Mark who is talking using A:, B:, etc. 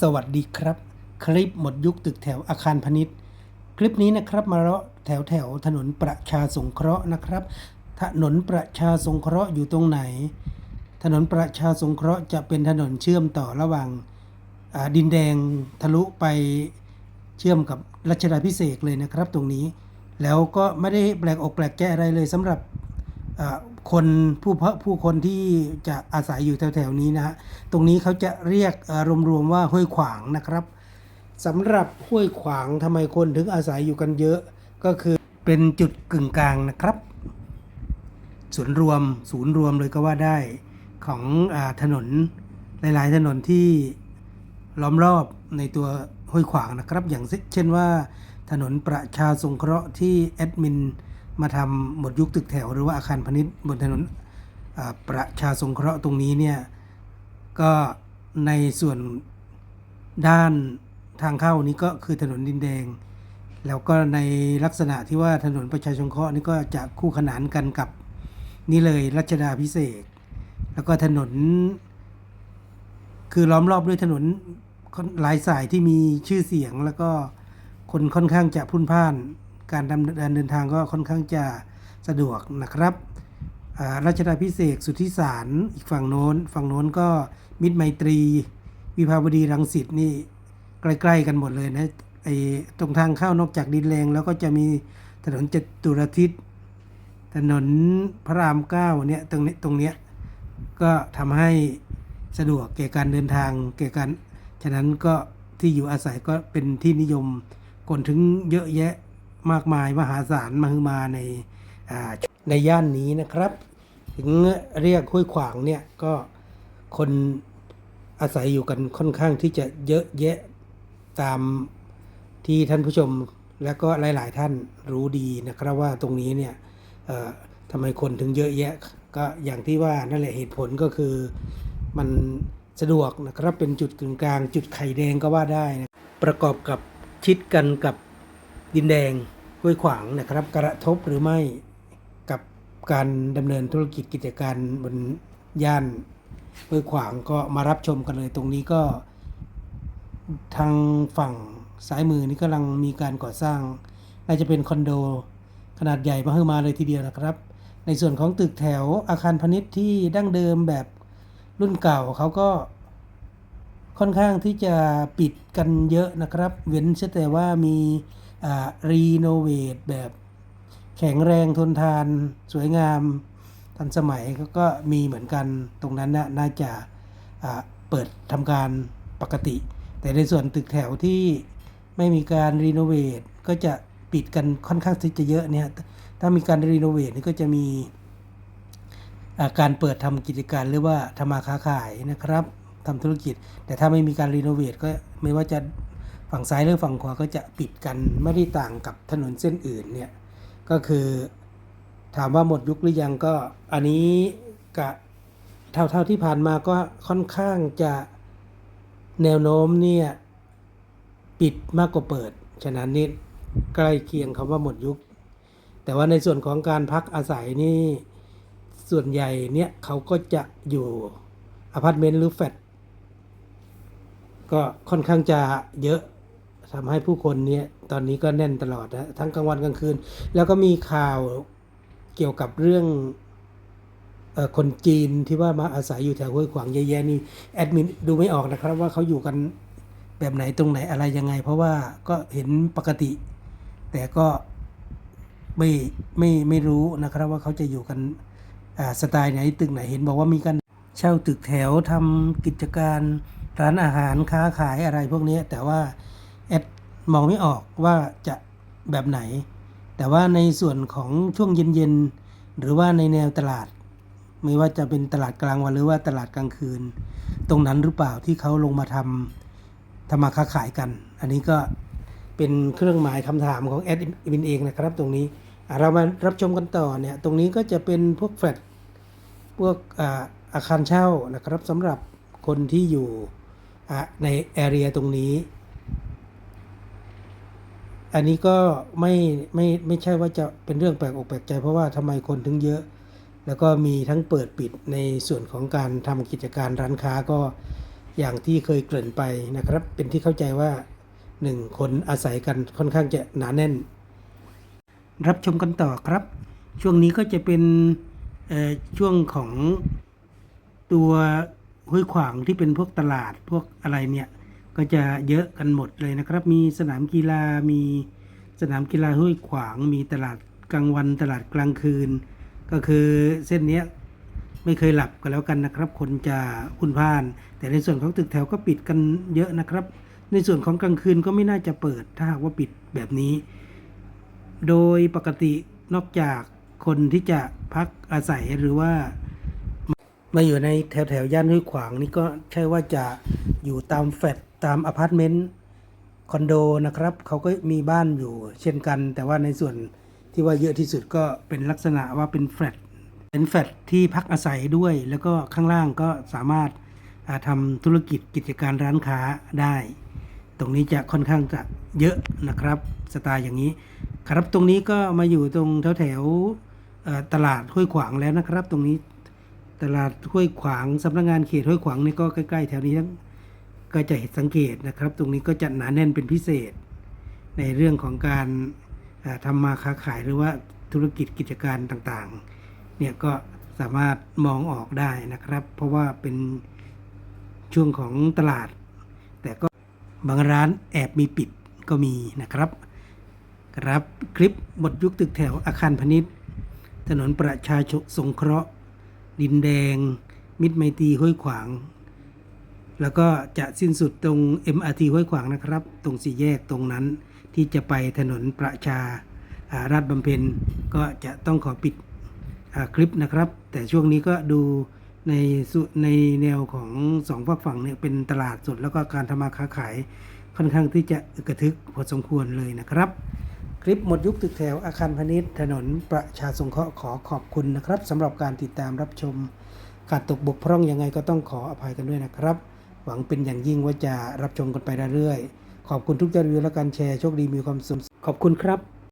A: สวัสดีครับ คลิปหมดยุคตึกแถวอาคารพาณิชย์ คลิปนี้นะครับมาเลาะแถวแถวถนนประชาสงเคราะห์นะครับ ถนนประชาสงเคราะห์อยู่ตรงไหน ถนนประชาสงเคราะห์จะเป็นถนนเชื่อมต่อระหว่างดินแดงทะลุไปเชื่อมกับรัชดาพิเศษเลยนะครับตรงนี้ แล้วก็ไม่ได้แปลกอกแปลกใจอะไรเลยสำหรับ คนผู้เพาะผู้คนที่จะอาศัยอยู่แถวๆนี้นะฮะตรงนี้เขาจะเรียกรวมๆว่าห้วยขวางนะครับสำหรับห้วยขวางทำไมคนถึงอาศัยอยู่กันเยอะก็คือเป็นจุดกึ่งกลางนะครับศูนย์รวมศูนย์รวมเลยก็ว่าได้ของอถนนหลายๆ ถนนที่ล้อมรอบในตัวห้วยขวางนะครับ อย่างเช่นว่าถนนประชาสงเคราะห์ที่แอดมิน มาทำหมดยุคตึกแถวหรือว่าอาคารพาณิชย์บนถนนประชาสงเคราะห์ตรงนี้เนี่ยก็ในส่วนด้านทางเข้านี้ก็คือถนนดินแดง แล้วก็ในลักษณะที่ว่าถนนประชาสงเคราะห์นี่ก็จะคู่ขนานกันกับนี่เลยรัชดาพิเศษ แล้วก็ถนน คือล้อมรอบด้วยถนนหลายสายที่มีชื่อเสียงแล้วก็คนค่อนข้างจะพุ่นพ่าน การดำเนินเดินทางก็ค่อนข้างจะสะดวกนะครับรัชดาพิเศษสุทธิสารอีกฝั่งโน้น ฝั่งโน้นก็มิตรไมตรี วิภาวดีรังสิตนี่ใกล้ๆกันหมดเลยนะไอ้ตรงทางเข้านอกจากดินแรงแล้วก็จะมีถนนจตุรทิศถนนพระรามเก้าเนี่ยตรงนี้ตรงเนี้ยก็ทำให้สะดวกแก่การเดินทางแก่การฉะนั้นก็ที่อยู่อาศัยก็เป็นที่นิยมคนถึงเยอะแยะ มากมายมหาศาลมาฮือมาในในย่านนี้นะครับ ถึงเรียกห้วยขวางเนี่ยก็คนอาศัยอยู่กันค่อนข้างที่จะเยอะแยะตามที่ท่านผู้ชมและก็หลาย ๆ ท่านรู้ดีนะครับว่าตรงนี้เนี่ยทำไมคนถึงเยอะแยะ ก็อย่างที่ว่านั่นแหละเหตุผลก็คือมันสะดวกนะครับเป็นจุดกึ่งกลาง จุดไข่แดงก็ว่าได้นะประกอบกับชิดกันกับดินแดง ห้วยขวางนะครับ กระทบหรือไม่กับการดำเนินธุรกิจกิจการบนย่านห้วยขวางก็มารับชมกันเลย ตรงนี้ก็ ทางฝั่งซ้ายมือนี่กำลังมีการก่อสร้างน่าจะเป็นคอนโดขนาดใหญ่มาเพิ่มมาเลยทีเดียวนะครับ ในส่วนของตึกแถวอาคารพาณิชย์ที่ดั้งเดิมแบบรุ่นเก่าเขาก็ค่อนข้างที่จะปิดกันเยอะนะครับ เว้นแต่ว่ามี รีโนเวทแบบแข็งแรงทนทานสวยงามทันสมัยก็ก็มีเหมือนกันตรงนั้นนะน่าจะเปิดทำการปกติ แต่ในส่วนตึกแถวที่ไม่มีการรีโนเวทก็จะปิดกันค่อนข้างที่จะเยอะเนี่ยถ้ามีการรีโนเวทนี่ก็จะมีการเปิดทำกิจการหรือว่าทำมาค้าขายนะครับทำธุรกิจ แต่ถ้าไม่มีการรีโนเวทก็ไม่ว่าจะ ฝั่งซ้ายหรือฝั่งขวาก็จะปิดกันไม่ได้ต่างกับถนนเส้นอื่นเนี่ยก็คือถามว่าหมดยุคหรือยังก็อันนี้กะเท่าเท่าที่ผ่านมาก็ค่อนข้างจะแนวโน้มเนี่ยปิดมากกว่าเปิด ฉะนั้นนี่ใกล้เคียงคำว่าหมดยุค แต่ว่าในส่วนของการพักอาศัยนี่ส่วนใหญ่เนี่ยเขาก็จะอยู่อพาร์ตเมนต์หรือแฟลตก็ค่อนข้างจะเยอะ ทำให้ผู้คนเนี่ยตอนนี้ก็แน่นตลอดนะทั้งกลางวันกลางคืน แล้วก็มีข่าวเกี่ยวกับเรื่องออคนจีนที่ว่ามาอาศัยอยู่แถวห้วยขวางเยอะแยะนี่แอดมินดูไม่ออกนะครับ ว่าเขาอยู่กันแบบไหนตรงไหนอะไรยังไง เพราะว่าก็เห็นปกติ แต่ก็ไม่ไม่ไม่รู้นะครับ ว่าเขาจะอยู่กันสไตล์ไหนตึกไหนเห็นบอกว่ามีการเช่าตึกแถวทำกิจการร้านอาหารค้าขายอะไรพวกนี้แต่ว่า มองไม่ออกว่าจะแบบไหน แต่ว่าในส่วนของช่วงเย็นๆ หรือว่าในแนวตลาด ไม่ว่าจะเป็นตลาดกลางวันหรือว่าตลาดกลางคืน ตรงนั้นหรือเปล่าที่เขาลงมาทำทำมาค้าขายกัน อันนี้ก็เป็นเครื่องหมายคำถามของแอดมินเองนะครับ ตรงนี้เรามารับชมกันต่อเนี่ยตรงนี้ก็จะเป็นพวกแฟลตพวกอาอาคารเช่านะครับสำหรับคนที่อยู่ในแอเรียตรงนี้ อันนี้ก็ไม่ไม่ไม่ใช่ว่าจะเป็นเรื่องแปลกอกแปลกใจ เพราะว่าทำไมคนถึงเยอะ แล้วก็มีทั้งเปิดปิดในส่วนของการทำกิจการร้านค้าก็อย่างที่เคยเกริ่นไปนะครับ เป็นที่เข้าใจว่าหนึ่งคนอาศัยกันค่อนข้างจะหนาแน่น รับชมกันต่อครับ ช่วงนี้ก็จะเป็นช่วงของตัวห้วยขวางที่เป็นพวกตลาดพวกอะไรเนี่ย ก็จะเยอะกันหมดเลยนะครับ มีสนามกีฬา มีสนามกีฬาห้วยขวาง มีตลาดกลางวัน ตลาดกลางคืน ก็คือเส้นนี้ไม่เคยหลับกันแล้วกันนะครับ คนจะคุณพ่าน แต่ในส่วนของตึกแถวก็ปิดกันเยอะนะครับ ในส่วนของกลางคืนก็ไม่น่าจะเปิด ถ้าหากว่าปิดแบบนี้ โดยปกตินอกจากคนที่จะพักอาศัยหรือว่ามาอยู่ในแถวแถวย่านห้วยขวางนี่ก็ใช่ว่าจะอยู่ตามแฟลต ตามอพาร์ตเมนต์คอนโดนะครับเขาก็มีบ้านอยู่เช่นกัน แต่ว่าในส่วนที่ว่าเยอะที่สุดก็เป็นลักษณะว่าเป็นแฟลตเป็นแฟลตที่พักอาศัยด้วย แล้วก็ข้างล่างก็สามารถอ่าทำธุรกิจกิจการร้านค้าได้ ตรงนี้จะค่อนข้างจะเยอะนะครับสไตล์อย่างนี้ ครับตรงนี้ก็มาอยู่ตรงแถวแถวตลาดห้วยขวางแล้วนะครับ ตรงนี้ตลาดห้วยขวางสำนักงานเขตห้วยขวางนี่ก็ใกล้ๆแถวนี้ทั้ง ก็จะเห็นสังเกตนะครับ ตรงนี้ก็จะหนาแน่นเป็นพิเศษ ในเรื่องของการทำมาค้าขายหรือว่าธุรกิจกิจการต่างๆ เนี่ยก็สามารถมองออกได้นะครับ เพราะว่าเป็นช่วงของตลาด แต่ก็บางร้านแอบมีปิดก็มีนะครับ ครับคลิปหมดยุคตึกแถวอาคารพาณิชย์ ถนนประชาชนสงเคราะห์ ดินแดง มิตรไมตรีห้วยขวาง แล้วก็จะสิ้นสุดตรง MRT ห้วยขวางนะครับ ตรงสี่แยกตรงนั้น ที่จะไปถนนประชาราชบำเพ็ญก็จะต้องขอปิดคลิปนะครับ แต่ช่วงนี้ก็ดูในในแนวของสองฝั่งฝั่งเนี่ยเป็นตลาดสดแล้วก็การทำมาค้าขายค่อนข้างที่จะกระทึกพอสมควรเลยนะครับ คลิปหมดยุคตึกแถวอาคารพาณิชย์ถนนประชาสงเคราะห์ขอขอบคุณนะครับสำหรับการติดตามรับชมขาดตกบกพร่องยังไงก็ต้องขออภัยกันด้วยนะครับ หวังเป็นอย่างยิ่งว่าจะรับชมกันไปเรื่อยๆ ขอบคุณทุกยอดวิวและการแชร์โชคดีมีความสุขขอบคุณครับ